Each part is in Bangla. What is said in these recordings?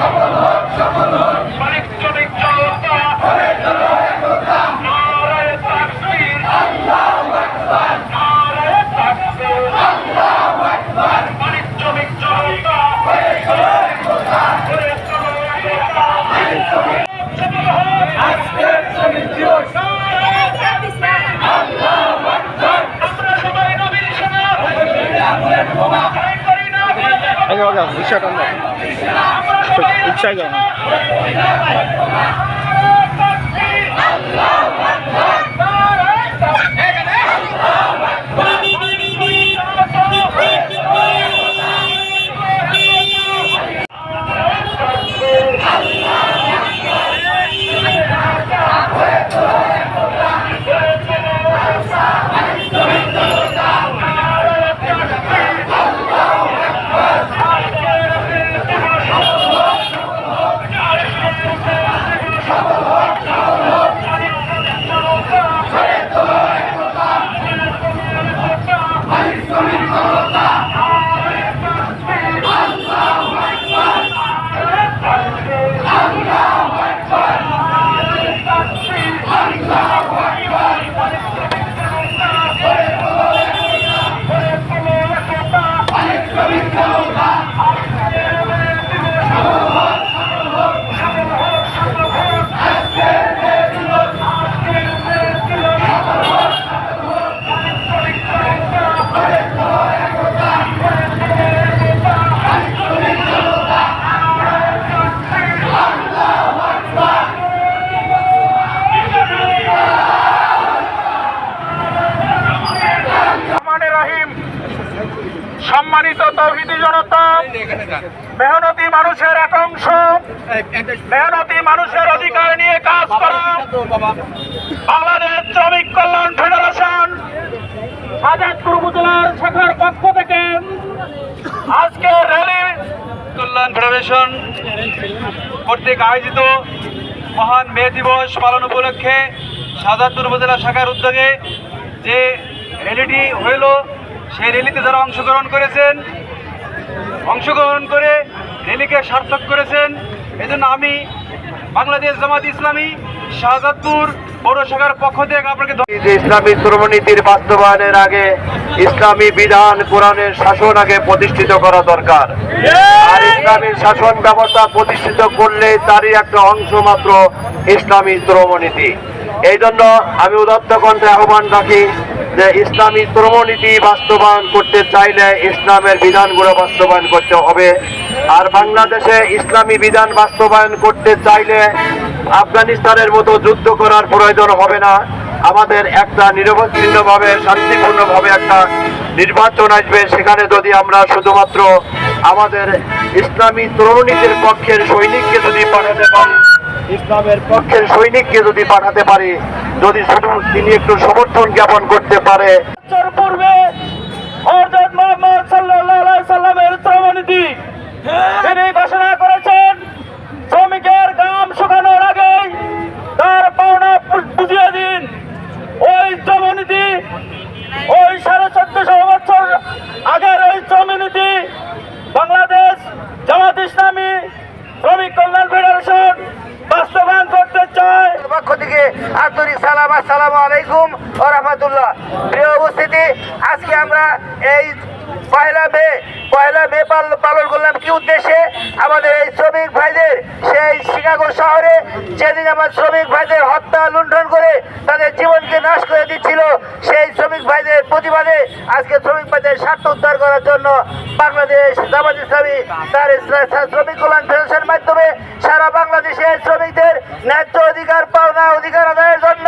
মানিক আগে আগে রিক্সা টান দাও রিক্সায় যাও No সম্মানিত তৌহিদি জনতা, মেহনতি মানুষের এক অংশ, মেহনতি মানুষের অধিকার নিয়ে কাজ করা বাংলাদেশ শ্রমিক কল্যাণ ফেডারেশন। আজাদপুর উপজেলার শাখার পক্ষ থেকে আজকে র্যালি কল্যাণ ফেডারেশন কর্তৃক আয়োজিত মহান মে দিবস পালন উপলক্ষে সাজাদপুর উপজেলা শাখার উদ্যোগে যে র্যালিটি হইল সেই র্যালিতে যারা অংশগ্রহণ করেছেন, অংশগ্রহণ করে র্যালিকে সার্থক করেছেন, এজন্য আমি বাংলাদেশ জামাত ইসলামী শাহজাদপুর পৌর শাখার পক্ষ থেকে আপনাকে ইসলামী শ্রমনীতির বাস্তবায়নের আগে ইসলামী বিধান কোরআনের শাসন আগে প্রতিষ্ঠিত করা দরকার। আর ইসলামী শাসন ব্যবস্থা প্রতিষ্ঠিত করলে তারই একটা অংশ মাত্র ইসলামী শ্রমনীতি। এই জন্য আমি উদাত্ত কণ্ঠে আহ্বান রাখি যে ইসলামী শ্রমনীতি বাস্তবায়ন করতে চাইলে ইসলামের বিধানগুলো বাস্তবায়ন করতে হবে। আর বাংলাদেশে ইসলামী বিধান বাস্তবায়ন করতে চাইলে আফগানিস্তানের মতো যুদ্ধ করার প্রয়োজন হবে না। আমাদের একটা নিরবচ্ছিন্নভাবে, শান্তিপূর্ণভাবে একটা নির্বাচন আসবে। সেখানে যদি আমরা শুধুমাত্র আমাদের ইসলামী তরুণীদের পক্ষের সৈনিককে যদি পাঠাতে পারি ইসলামের পক্ষের সৈনিককে যদি পাঠাতে পারি যদি শুধু তিনি একটু সমর্থন জ্ঞাপন করতে পারে। পূর্বে হযরত মোহাম্মদ সাল্লাহ আলাইহি সাল্লামের শ্রমনীতি তিনি ঘোষণা করেছেন শ্রমিকের গাম শুকানোর আগেই তার পাওনা বু- বুঝিয়ে দিন ওই শ্রমনীতি ওই সাড়ে চোদ্দশো বছর আগের ওই শ্রমনীতি বাংলাদেশ জামাত ইসলামী শ্রমিক কল্যাণ ফেডারেশন বাস্তবায়ন করতে চায় পক্ষ থেকে আন্তরিক সালাম, আসসালামু আলাইকুম ও রহমতুল্লাহ। প্রিয় উপস্থিতি, আজকে আমরা এই পয়লা মে পয়লা মে পালন করলাম কি উদ্দেশ্যে? আমাদের এই শ্রমিক ভাইদের সেই শিকাগো শহরে যেদিন আমার শ্রমিক ভাইদের হত্যা, লুণ্ঠন করে তাদের জীবনকে নাশ করে দিচ্ছিল, সেই শ্রমিক ভাইদের প্রতিবাদে আজকে শ্রমিক ভাইদের স্বার্থ উদ্ধার করার জন্য বাংলাদেশ জামাত ইসলামী তার শ্রমিক কল্যাণ ফেডারেশনের মাধ্যমে সারা বাংলাদেশের শ্রমিকদের ন্যায্য অধিকার আদায়ের জন্য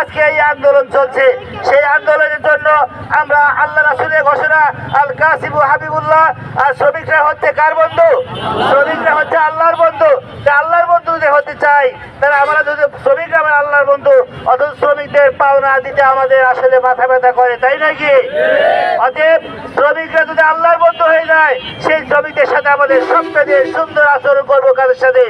আজকে এই আন্দোলন চলছে সেই আন্দোলনের জন্য আমরা আল্লাহ রাসুলের ঘোষণা আল কাসিবু হাবিবুল্লাহ, আর শ্রমিকরা হচ্ছে কার বন্ধু? শ্রমিকরা হচ্ছে আল্লাহর বন্ধু। আল্লাহর বন্ধু যদি হতে চাই, তাহলে আমরা যদি শ্রমিকরা আমার আল্লাহর বন্ধু, অথচ শ্রমিকদের পাওনা দিতে আমাদের আসলে মাথা ব্যথা করে, তাই নাকি অতএব শ্রমিকরা যদি আল্লাহর বন্ধু হয়ে যায়, সেই শ্রমিকদের সাথে আমাদের সবচেয়ে সুন্দর আচরণ করব কাদের সাথে?